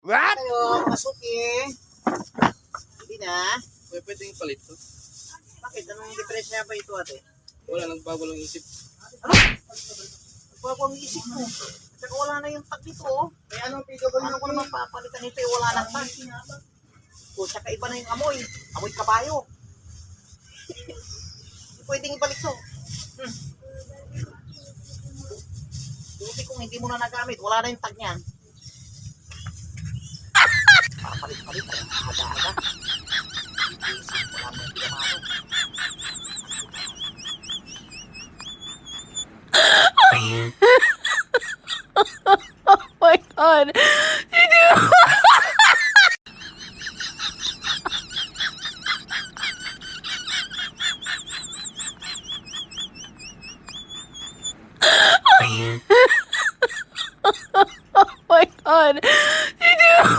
What? Kayo, masuki. Hindi na. Pwede pwede yung palit to. Bakit? Anong diferensya ba ito ate? Wala, nagbabalong isip. Bago ang isip mo. Saka wala na yung tag dito oh. Kaya anong PW ano ko naman papalitan ito eh, wala na tag. O, saka iba na yung amoy. Amoy kabayo. Hindi pwedeng ibalik to. Hmm. Buti kung hindi mo na nagamit, wala na yung tag niyan. oh my god. You oh my god. You.